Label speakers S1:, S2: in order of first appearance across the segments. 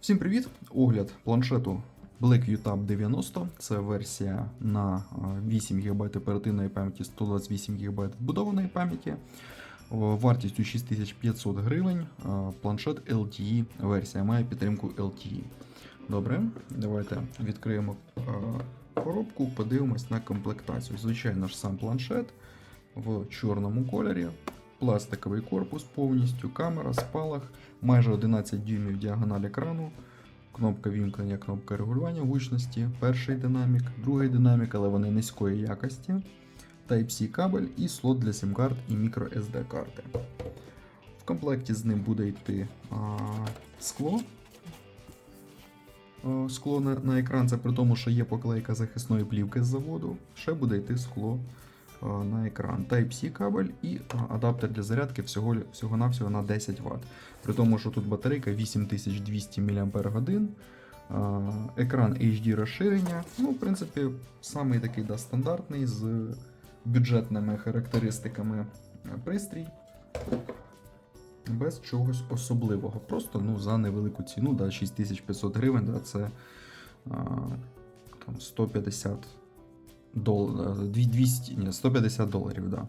S1: Всім привіт! Огляд планшету Blackview Tab 90. Це версія на 8 ГБ оперативної пам'яті, 128 ГБ вбудованої пам'яті. Вартістю 6500 гривень. Планшет LTE версія має підтримку LTE. Добре, давайте відкриємо коробку, подивимось на комплектацію. Звичайно ж, сам планшет в чорному кольорі. Пластиковий корпус повністю, камера, спалах, майже 11 дюймів діагональ екрану, кнопка вімкнення, кнопка регулювання гучності, перший динамік, другий динамік, але вони низької якості, Type-C кабель і слот для SIM-карт і microSD карти. В комплекті з ним буде йти а, скло. Скло на, на екран, це при тому, що є поклейка захисної плівки з заводу. Ще буде йти скло на екран. Type-C кабель і адаптер для зарядки всього, всього-навсього на 10 Вт. При тому, що тут батарейка 8200 мАч. Екран HD розширення. Ну, в принципі, самий такий да, стандартний з бюджетними характеристиками е, пристрій. Без чогось особливого. Просто ну, за невелику ціну, да, 6500 гривень, да, це а, там, 150 доларів, 200, ні, 150 доларів. Да.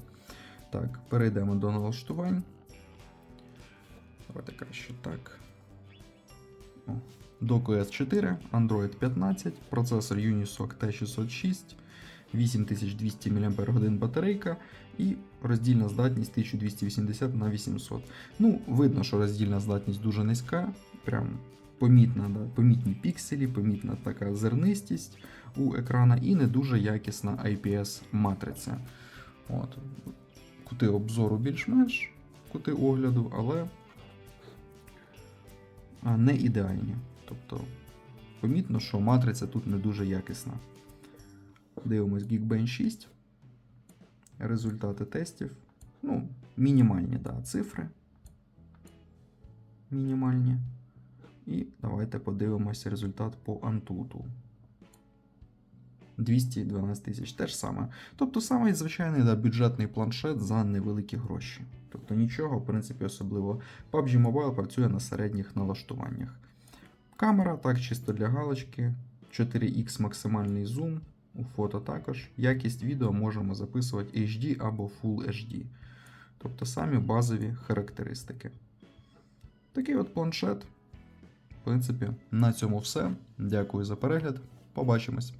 S1: Так, перейдемо до налаштувань. Давайте краще так. DocOS 4, Android 15, процесор Unisoc T606, 8200 мАч батарейка і роздільна здатність 1280 на 800. Ну, видно, що роздільна здатність дуже низька, прям помітна, да, помітні пікселі, помітна така зернистість у екрана і не дуже якісна IPS-матриця. От. Кути обзору більш-менш, кути огляду, але не ідеальні. Тобто, помітно, що матриця тут не дуже якісна. Дивимось Geekbench 6. Результати тестів. Ну, мінімальні да, цифри. Мінімальні. І давайте подивимось результат по Antutu. 212 тисяч. Те ж саме. Тобто самий звичайний да, бюджетний планшет за невеликі гроші. Тобто нічого, в принципі, особливо. PUBG Mobile працює на середніх налаштуваннях. Камера, так, чисто для галочки. 4X максимальний зум. У фото також. Якість відео можемо записувати HD або Full HD. Тобто самі базові характеристики. Такий от планшет. Принципі, на цьому все. Дякую за перегляд. Побачимось.